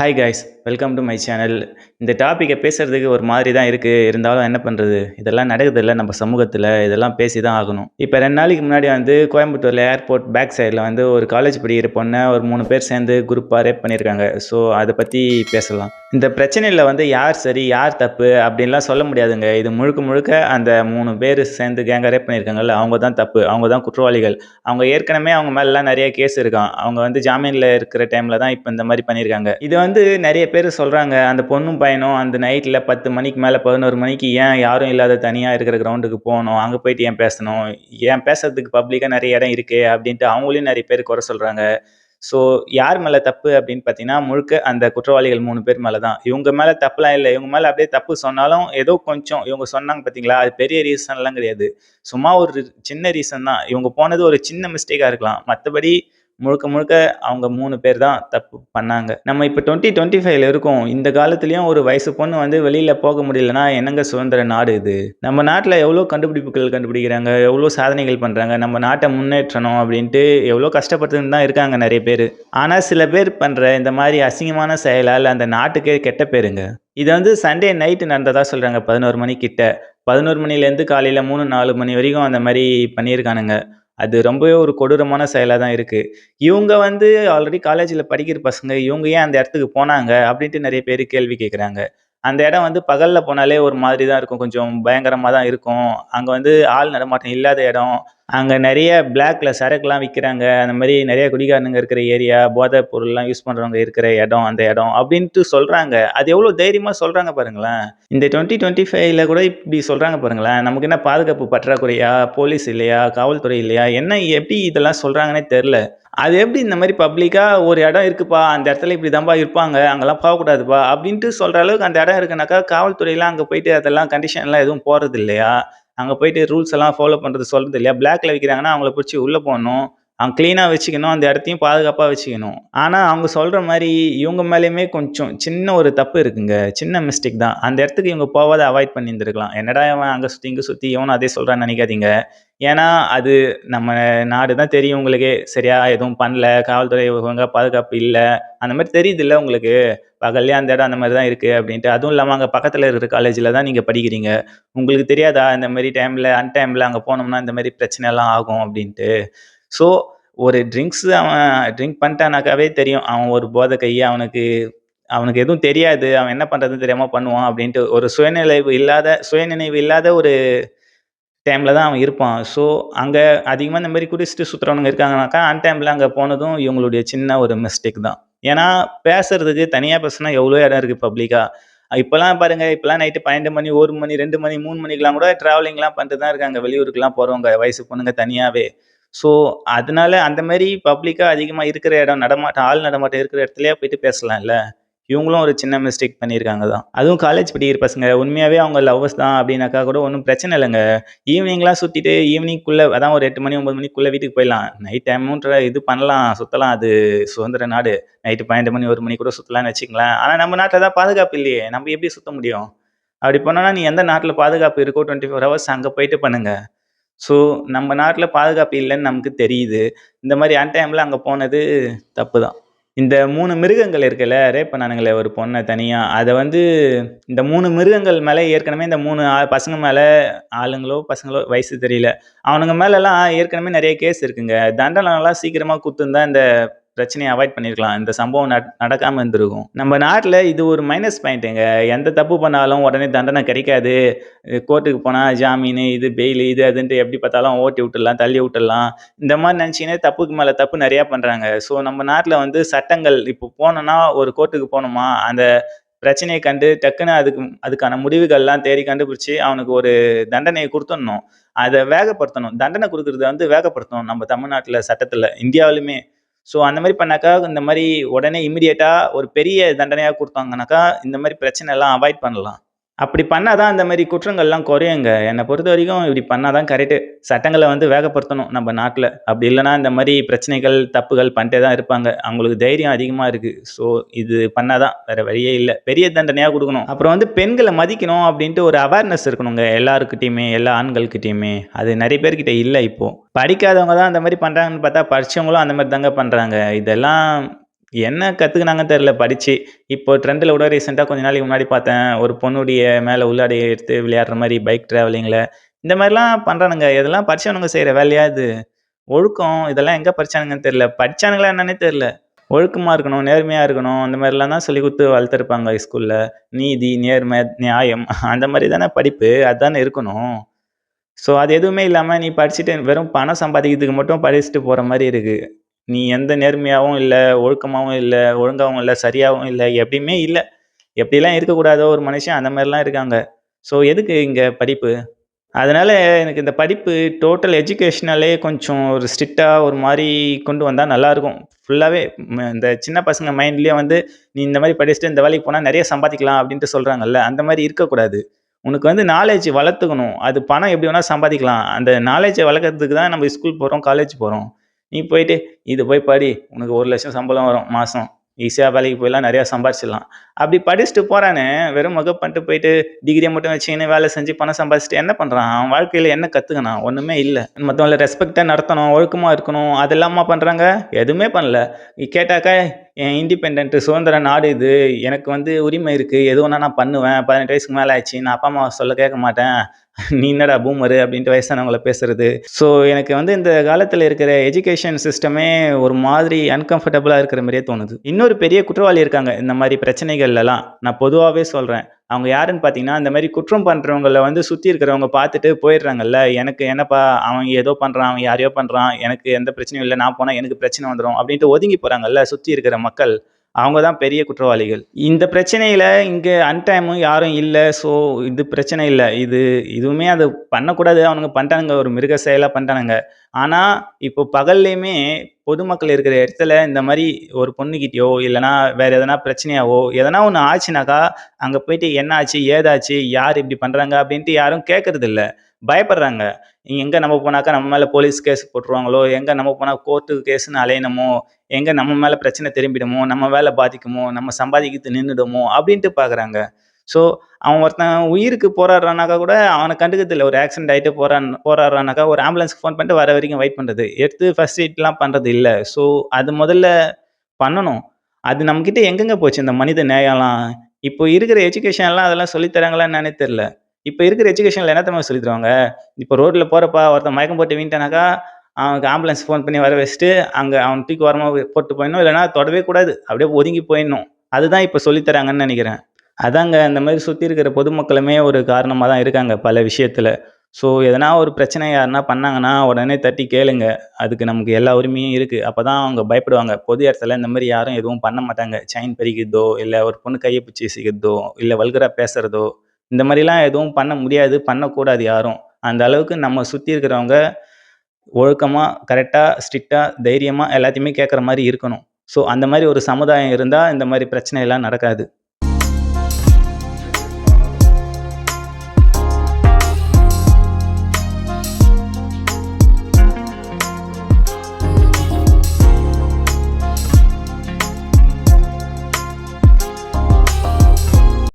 Hi guys welcome to my channel இந்த டாப்பிக்கை பேசுகிறதுக்கு ஒரு மாதிரி தான் இருக்குது இருந்தாலும் என்ன பண்ணுறது இதெல்லாம் நடக்குதில்ல நம்ம சமூகத்தில். இதெல்லாம் பேசி தான் ஆகணும். இப்போ ரெண்டு நாளைக்கு முன்னாடி வந்து கோயம்புத்தூரில் ஏர்போர்ட் பேக் சைடில் வந்து ஒரு காலேஜ் படிக்கிற பொண்ணை ஒரு மூணு பேர் சேர்ந்து குரூப்பாக ரேப் பண்ணியிருக்காங்க. ஸோ அதை பற்றி பேசலாம். இந்த பிரச்சனையில் வந்து யார் சரி யார் தப்பு அப்படின்லாம் சொல்ல முடியாதுங்க. இது முழுக்க முழுக்க அந்த மூணு பேர் சேர்ந்து கேங்காக ரேப் பண்ணியிருக்காங்கல்ல அவங்க தான் தப்பு அவங்க தான் குற்றவாளிகள். அவங்க ஏற்கனவே அவங்க மேலெலாம் நிறைய கேஸ் இருக்கான் அவங்க வந்து ஜாமீனில் இருக்கிற டைமில் தான் இப்போ இந்த மாதிரி பண்ணியிருக்காங்க. இது வந்து வந்து நிறைய பேர் சொல்கிறாங்க அந்த பொண்ணும் பையனும் அந்த நைட்டில் பத்து மணிக்கு மேலே பதினோரு மணிக்கு ஏன் யாரும் இல்லாத தனியாக இருக்கிற கிரவுண்டுக்கு போகணும் அங்கே போயிட்டு ஏன் பேசணும்? ஏன் பேசுறதுக்கு பப்ளிக்காக நிறைய இடம் இருக்குது அப்படின்ட்டு அவங்களையும் நிறைய பேர் குறை சொல்கிறாங்க ஸோ யார் மேலே தப்பு அப்படின்னு பார்த்தீங்கன்னா முழுக்க அந்த குற்றவாளிகள் மூணு பேர் மேலே தான் இவங்க மேலே தப்புலாம் இல்லை. இவங்க மேலே அப்படியே தப்பு சொன்னாலும் ஏதோ கொஞ்சம் இவங்க சொன்னாங்க பார்த்தீங்களா? அது பெரிய ரீசன்லாம் கிடையாது. சும்மா ஒரு சின்ன ரீசன் தான். இவங்க போனது ஒரு சின்ன மிஸ்டேக்காக இருக்கலாம். மற்றபடி முழுக்க முழுக்க அவங்க மூணு பேர் தான் தப்பு பண்ணாங்க. நம்ம இப்போ டுவெண்ட்டி டுவெண்ட்டி ஃபைவ்ல இருக்கோம். இந்த காலத்துலேயும் ஒரு வயசு பொண்ணு வந்து வெளியில் போக முடியலன்னா என்னங்க சுதந்திர நாடு இது? நம்ம நாட்டில் எவ்வளோ கண்டுபிடிப்புகள் கண்டுபிடிக்கிறாங்க? எவ்வளோ சாதனைகள் பண்ணுறாங்க நம்ம நாட்டை முன்னேற்றணும் அப்படின்ட்டு எவ்வளோ கஷ்டப்பட்டுன்னு தான் இருக்காங்க நிறைய பேர். ஆனால் சில பேர் பண்ணுற இந்த மாதிரி அசிங்கமான செயலால் அந்த நாட்டுக்கே கெட்ட பேருங்க. இது வந்து சண்டே நைட்டு நடந்ததா சொல்கிறாங்க பதினோரு மணிக்கிட்ட பதினோரு மணிலேருந்து காலையில் மூணு நாலு மணி வரைக்கும் அந்த மாதிரி பண்ணியிருக்கானுங்க. அது ரொம்பவே ஒரு கொடூரமான செயலாக தான் இருக்குது இவங்க வந்து ஆல்ரெடி காலேஜில் படிக்கிற பசங்க இவங்க ஏன் அந்த இடத்துக்கு போனாங்க அப்படின்ட்டு நிறைய பேர் கேள்வி கேட்குறாங்க அந்த இடம் வந்து பகலில் போனாலே ஒரு மாதிரி தான் இருக்கும். கொஞ்சம் பயங்கரமாக தான் இருக்கும். அங்கே வந்து ஆள் நடமாட்டம் இல்லாத இடம். அங்கே நிறைய பிளாக்ல சரக்குலாம் விற்கிறாங்க அந்த மாதிரி நிறைய குடிகாரனுங்க இருக்கிற ஏரியா போதை பொருள்லாம் யூஸ் பண்ணுறவங்க இருக்கிற இடம் அந்த இடம் அப்படின்ட்டு சொல்கிறாங்க அது எவ்வளோ தைரியமாக சொல்கிறாங்க பாருங்களேன். இந்த டுவெண்ட்டி டுவெண்ட்டி ஃபைவ்ல கூட இப்படி சொல்கிறாங்க பாருங்களேன். நமக்கு என்ன பாதுகாப்பு பற்றாக்குறையா போலீஸ் இல்லையா காவல்துறை இல்லையா என்ன எப்படி இதெல்லாம் சொல்கிறாங்கன்னே தெரில அது எப்படி இந்த மாதிரி பப்ளிக்காக ஒரு இடம் இருக்குப்பா அந்த இடத்துல இப்படி தான்ப்பா இருப்பாங்க அங்கெல்லாம் போகக்கூடாதுப்பா அப்படின்ட்டு சொல்கிற அளவுக்கு அந்த இடம் இருக்குனாக்கா காவல்துறையெல்லாம் அங்கே போயிட்டு அதெல்லாம் கண்டிஷன்லாம் எதுவும் போகிறது இல்லையா? அங்கே போயிட்டு ரூல்ஸ் எல்லாம் ஃபாலோ பண்ணுறது சொல்கிறது இல்லையா? பிளாக்ல விற்கிறாங்கன்னா அவங்கள பிடிச்சி உள்ளே போடணும். அவங்க க்ளீனாக வச்சுக்கணும் அந்த இடத்தையும் பாதுகாப்பாக வச்சுக்கணும். ஆனால் அவங்க சொல்கிற மாதிரி இவங்க மேலேயுமே கொஞ்சம் சின்ன ஒரு தப்பு இருக்குங்க. சின்ன மிஸ்டேக் தான். அந்த இடத்துக்கு இவங்க போகாத அவாய்ட் பண்ணியிருந்துருக்கலாம். என்னடா இவன் அங்கே சுற்றி இங்கே சுற்றி இவனும் அதே சொல்கிறான்னு நினைக்காதீங்க. ஏன்னா அது நம்ம நாடு தான் தெரியும் உங்களுக்கே. சரியா எதுவும் பண்ணல. காவல்துறை ஒழுங்காக பாதுகாப்பு இல்லை. அந்த மாதிரி தெரியுது இல்லை உங்களுக்கு? பகல்லே அந்த இடம் அந்த மாதிரி தான் இருக்குது அப்படின்ட்டு. அதுவும் இல்லாமல் அங்கே பக்கத்தில் இருக்கிற காலேஜில் தான் நீங்கள் படிக்கிறீங்க. உங்களுக்கு தெரியாதா? இந்த மாதிரி டைமில் அன் டைமில் அங்கே போனோம்னா இந்த மாதிரி பிரச்சனைலாம் ஆகும் அப்படின்ட்டு. ஸோ ஒரு ட்ரிங்க்ஸ் அவன் ட்ரிங்க் பண்ணிட்டானாக்காவே தெரியும். அவன் ஒரு போதை கையை அவனுக்கு அவனுக்கு எதுவும் தெரியாது. அவன் என்ன பண்ணுறதுன்னு தெரியாமல் பண்ணுவான் அப்படின்ட்டு ஒரு சுயநினைவு இல்லாத சுயநினைவு இல்லாத ஒரு டைமில் தான் அவன் இருப்பான். ஸோ அங்கே அதிகமாக இந்த மாதிரி குடிச்சிட்டு சுற்றுறவனுங்க இருக்காங்கனாக்கா அன் டைமில் அங்கே போனதும் இவங்களுடைய சின்ன ஒரு மிஸ்டேக் தான். ஏன்னா பேசுறதுக்கு தனியாக பேசுனா எவ்வளோ இடம் இருக்குது பப்ளிக்காக இப்போலாம் பாருங்கள் இப்போலாம் நைட்டு பன்னெண்டு மணி ஒரு மணி ரெண்டு மணி மூணு மணிக்கெலாம் கூட ட்ராவலிங்லாம் பண்ணிட்டு தான் இருக்காங்க. வெளியூருக்குலாம் போகிறவங்க வயசு பொண்ணுங்க தனியாகவே ஸோ அதனால அந்த மாதிரி பப்ளிக்காக அதிகமாக இருக்கிற இடம் நடமாட்டம் ஆள் நடமாட்டம் இருக்கிற இடத்துலயே போயிட்டு பேசலாம்ல. இவங்களும் ஒரு சின்ன மிஸ்டேக் பண்ணியிருக்காங்க தான். அதுவும் காலேஜ் படிக்கிற பசங்க உண்மையாகவே அவங்க லவ்வர்ஸ் தான் அப்படின்னாக்கா கூட ஒன்றும் பிரச்சனை இல்லைங்க. ஈவினிங்லாம் சுற்றிட்டு ஈவினிங்குள்ளே அதான் ஒரு எட்டு மணி ஒம்பது மணிக்குள்ளே வீட்டுக்கு போயிடலாம். நைட் டைமுன்ற இது பண்ணலாம் சுற்றலாம் அது சுதந்திர நாடு. நைட்டு பன்னெண்டு மணி ஒரு மணி கூட சுற்றலாம்னு வச்சுக்கலாம் ஆனால் நம்ம நாட்டில் தான் பாதுகாப்பு இல்லையே. நம்ம எப்படி சுற்ற முடியும்? அப்படி பண்ணோன்னா நீ எந்த நாட்டில் பாதுகாப்பு இருக்கோ டுவெண்ட்டி ஃபோர் ஹவர்ஸ் அங்கே போயிட்டு பண்ணுங்க. ஸோ நம்ம நாட்டில் பாதுகாப்பு இல்லைன்னு நமக்கு தெரியுது. இந்த மாதிரி அன் டைமில் அங்கே போனது தப்பு தான் இந்த மூணு மிருகங்கள் இருக்குல்ல ரேப் பண்ணானுங்களே ஒரு பொண்ணை தனியாக அதை வந்து இந்த மூணு மிருகங்கள் மேலே ஏற்கனவே இந்த மூணு ஆ பசங்க மேலே ஆளுங்களோ பசங்களோ வயசு தெரியல. அவனுங்க மேலெல்லாம் ஏற்கனவே நிறைய கேஸ் இருக்குங்க. தண்டனைலாம் சீக்கிரமாக குத்துந்தான் இந்த பிரச்சனையை அவாய்ட் பண்ணியிருக்கலாம் இந்த சம்பவம் நடக்காமல் இருந்திருக்கும். நம்ம நாட்டில் இது ஒரு மைனஸ் பாயிண்ட்டுங்க எந்த தப்பு பண்ணாலும் உடனே தண்டனை கிடைக்காது. கோர்ட்டுக்கு போனால் ஜாமீன் இது பெயில் இது அதுன்ட்டு எப்படி பார்த்தாலும் ஓட்டி விட்டுடலாம் தள்ளி விட்டுடலாம். இந்த மாதிரி நினச்சிங்கன்னா தப்புக்கு மேலே தப்பு நிறையா பண்ணுறாங்க ஸோ நம்ம நாட்டில் வந்து சட்டங்கள் இப்போ போனோன்னா ஒரு கோர்ட்டுக்கு போனோமா அந்த பிரச்சனையை கண்டு டக்குன்னு அதுக்கு அதுக்கான முடிவுகள்லாம் தேடி கண்டுபிடிச்சி அவனுக்கு ஒரு தண்டனையை கொடுத்துடணும். அதை வேகப்படுத்தணும். தண்டனை கொடுக்குறத வந்து வேகப்படுத்தணும் நம்ம தமிழ்நாட்டில் சட்டத்தில் இந்தியாவிலுமே. ஸோ அந்த மாதிரி பண்ணாக்கா இந்த மாதிரி உடனே இமீடியட்டாக ஒரு பெரிய தண்டனையாக கொடுத்தாங்கனாக்கா இந்த மாதிரி பிரச்சனை எல்லாம் அவாய்ட் பண்ணலாம். அப்படி பண்ணால் தான் அந்த மாதிரி குற்றங்கள்லாம் குறையுங்க. என்னை பொறுத்த வரைக்கும் இப்படி பண்ணால் தான் கரெக்டு சட்டங்களை வந்து வேகப்படுத்தணும் நம்ம நாட்டில் அப்படி இல்லைன்னா இந்த மாதிரி பிரச்சனைகள் தப்புகள் பண்ணிட்டே தான் இருப்பாங்க. அவங்களுக்கு தைரியம் அதிகமாக இருக்குது ஸோ இது பண்ணால் தான் வேறு வழியே இல்லை. பெரிய தண்டனையாக கொடுக்கணும். அப்புறம் வந்து பெண்களை மதிக்கணும் அப்படின்ட்டு ஒரு அவேர்னஸ் இருக்கணுங்க. எல்லாருக்கிட்டையுமே எல்லா ஆண்கள்கிட்டையுமே. அது நிறைய பேர்கிட்ட இல்லை இப்போது படிக்காதவங்க தான் அந்த மாதிரி பண்ணுறாங்கன்னு பார்த்தா படித்தவங்களும் அந்த மாதிரி தாங்க பண்ணுறாங்க இதெல்லாம் என்ன கற்றுக்குனாங்கன்னு தெரில படித்து இப்போ ட்ரெண்டில் கூட ரீசெண்டாக கொஞ்ச நாளைக்கு முன்னாடி பார்த்தேன். ஒரு பொண்ணுடைய மேலே உள்ளாடைய எடுத்து விளையாடுற மாதிரி பைக் ட்ராவலிங்கில் இந்த மாதிரிலாம் பண்ணுறானுங்க இதெல்லாம் படித்தவனுங்க செய்கிற வேலையா இது? ஒழுக்கம் இதெல்லாம் எங்கே படிச்சானுங்கன்னு தெரியல. படித்தானுங்களா என்னன்னே தெரில ஒழுக்கமாக இருக்கணும், நேர்மையாக இருக்கணும். அந்த மாதிரிலாம் தான் சொல்லிக் கொடுத்து வளர்த்துருப்பாங்க ஸ்கூலில் நீதி, நேர்மை, நியாயம் அந்த மாதிரி தானே படிப்பு. அதுதானே இருக்கணும். ஸோ அது எதுவுமே இல்லாமல் நீ படிச்சுட்டு வெறும் பணம் சம்பாதிக்கிறதுக்கு மட்டும் படிச்சுட்டு போகிற மாதிரி இருக்குது நீ எந்த நேர்மையாகவும் இல்லை ஒழுக்கமாகவும் இல்லை ஒழுங்காகவும் இல்லை சரியாகவும் இல்லை எப்படியுமே இல்லை எப்படிலாம் இருக்கக்கூடாதோ ஒரு மனுஷன் அந்த மாதிரிலாம் இருக்காங்க. ஸோ எதுக்கு இங்கே படிப்பு? அதனால் எனக்கு இந்த படிப்பு டோட்டல் எஜுகேஷ்னலே கொஞ்சம் ஒரு ஸ்ட்ரிக்டாக ஒரு மாதிரி கொண்டு வந்தால் நல்லாயிருக்கும் ஃபுல்லாகவே ம இந்த சின்ன பசங்க மைண்ட்லேயே வந்து, "நீ இந்த மாதிரி படிச்சுட்டு இந்த வேலைக்கு போனால் நிறைய சம்பாதிக்கலாம்" அப்படின்ட்டு சொல்கிறாங்கல்ல அந்த மாதிரி இருக்கக்கூடாது. உனக்கு வந்து நாலேஜ் வளர்த்துக்கணும். அது பணம் எப்படி வேணால் சம்பாதிக்கலாம். அந்த நாலேஜை வளர்க்குறதுக்கு தான் நம்ம ஸ்கூல் போகிறோம் காலேஜ் போகிறோம் நீ போயிட்டு, "இது போய் படி. உனக்கு ஒரு லட்சம் சம்பளம் வரும் மாதம் ஈஸியாக வேலைக்கு போயிடலாம். நிறையா சம்பாதிச்சிடலாம் அப்படி படிச்சுட்டு போகிறானே வெறும் மொக்க பண்ணிட்டு போயிட்டு டிகிரியை மட்டும் வச்சுக்கின்னு வேலை செஞ்சு பணம் சம்பாதிச்சுட்டு என்ன பண்ணுறான் அவன் வாழ்க்கையில் என்ன கற்றுக்கணும் ஒன்றுமே இல்லை மற்றவங்கள ரெஸ்பெக்டாக நடத்தணும், ஒழுக்கமாக இருக்கணும். அதெல்லாமா பண்ணுறாங்க எதுவுமே பண்ணல. கேட்டாக்கா, "என் இண்டிபெண்டன்ட் சுதந்திர நாடு இது. எனக்கு வந்து உரிமை இருக்குது எது வேணால் நான் பண்ணுவேன். 18 வயசுக்கு மேலே ஆச்சு நான் அப்பா, அம்மா சொல்ல கேட்க மாட்டேன். நீ என்னடா பூமரு?" அப்படின்ட்டு வயசானவங்களை பேசுறது. ஸோ எனக்கு வந்து இந்த காலத்தில் இருக்கிற எஜுகேஷன் சிஸ்டமே ஒரு மாதிரி அன்கம்ஃபர்டபுளாக இருக்கிற மாதிரியே தோணுது. இன்னொரு பெரிய குற்றவாளி இருக்காங்க. இந்த மாதிரி பிரச்சனைகள்லலாம். நான் பொதுவாகவே சொல்கிறேன் அவங்க யாருன்னு பார்த்தீங்கன்னா, இந்த மாதிரி குற்றம் பண்ணுறவங்களை வந்து சுற்றி இருக்கிறவங்க பார்த்துட்டு போயிடுறாங்கல்ல. எனக்கு என்னப்பா அவன் ஏதோ பண்ணுறான் அவன் யாரையோ பண்ணுறான் எனக்கு எந்த பிரச்சனையும் இல்லை நான் போனால் எனக்கு பிரச்சனை வந்துடும் அப்படின்ட்டு ஒதுங்கி போகிறாங்கல்ல சுற்றி இருக்கிற மக்கள். அவங்க தான் பெரிய குற்றவாளிகள். இந்த பிரச்சனையில் இங்கே அன்டைமும் யாரும் இல்லை ஸோ இது பிரச்சனை இல்லை இது இதுவுமே அது பண்ணக்கூடாது. அவனுங்க பண்ணிட்டானுங்க ஒரு மிருக செயலாக பண்ணிட்டானுங்க ஆனால் இப்போ பகல்லேயுமே பொதுமக்கள் இருக்கிற இடத்துல இந்த மாதிரி ஒரு பொண்ணுக்கிட்டேயோ இல்லைனா வேறு எதனா பிரச்சனையாவோ, எதனா ஒன்று ஆச்சுனாக்கா, அங்கே போயிட்டு என்ன ஆச்சு? ஏதாச்சு? யார் இப்படி பண்ணுறாங்க அப்படின்ட்டு யாரும் கேட்கறதில்ல. பயப்படுறாங்க. எங்கே நம்ம போனாக்கா நம்ம மேலே போலீஸ் கேஸ் போட்டுருவாங்களோ, எங்கே நம்ம போனால் கோர்ட்டு கேஸ்ன்னு அலையணுமோ, எங்கே நம்ம மேலே பிரச்சனை திரும்பிடுமோ, நம்ம வேலை பாதிக்குமோ, நம்ம சம்பாதிக்கிறது நின்றுடுமோ அப்படின்ட்டு பார்க்குறாங்க. ஸோ அவன் ஒருத்தன் உயிருக்கு போராடுறானாக்கா கூட அவனை கண்டுக்கிறதில்ல. ஒரு ஆக்சிடென்ட் ஆகிட்டு போறான் போராடுறானாக்கா ஒரு ஆம்புலன்ஸ்க்கு ஃபோன் பண்ணிட்டு வர வரைக்கும் வெயிட் பண்ணுறது எடுத்து ஃபர்ஸ்ட் எய்ட்லாம் பண்ணுறது இல்லை. ஸோ அது முதல்ல பண்ணணும். அது நம்மக்கிட்ட எங்கெங்கே போச்சு? இந்த மனித நேயம்லாம்? இப்போ இருக்கிற எஜுகேஷன்லாம் அதெல்லாம் சொல்லித்தராங்களான்னு தராங்களா இப்போ இருக்கிற எஜுகேஷனில் என்ன தமிழ் சொல்லி தருவாங்க? இப்போ ரோட்டில் போகிறப்பா ஒருத்தன் மயக்கம் போட்டு வீண்டானாக்கா அவனுக்கு ஆம்புலன்ஸ் ஃபோன் பண்ணி வர வச்சுட்டு, அங்கே அவன் தூக்கி ஓரமா போட்டு போயிடணும். இல்லைன்னா தொடவே கூடாது. அப்படியே ஒதுங்கி போயிடணும். அதுதான் இப்போ சொல்லித்தராங்கன்னு தராங்கன்னு அதாங்க இந்த மாதிரி சுற்றி இருக்கிற பொதுமக்களுமே ஒரு காரணமாக தான் இருக்காங்க பல விஷயத்தில் ஸோ எதனா ஒரு பிரச்சனை யாருனா பண்ணாங்கன்னா, உடனே தட்டி கேளுங்க. அதுக்கு நமக்கு எல்லா உரிமையும் இருக்குது அப்போ தான் அவங்க பயப்படுவாங்க. பொது இடத்துல இந்த மாதிரி யாரும் எதுவும் பண்ண மாட்டாங்க. செயின் பறிக்கிறதோ, இல்லை ஒரு பொண்ணு கையை பிடிச்சி சிக்கிறதோ இல்லை வல்கராக பேசுகிறதோ இந்த மாதிரிலாம் எதுவும் பண்ண முடியாது. பண்ணக்கூடாது யாரும். அந்த அளவுக்கு நம்ம சுற்றி இருக்கிறவங்க ஒழுக்கமாக கரெக்டாக ஸ்ட்ரிக்டாக தைரியமாக எல்லாத்தையுமே கேட்குற மாதிரி இருக்கணும். ஸோ அந்த மாதிரி ஒரு சமுதாயம் இருந்தால் இந்த மாதிரி பிரச்சனை எல்லாம் நடக்காது.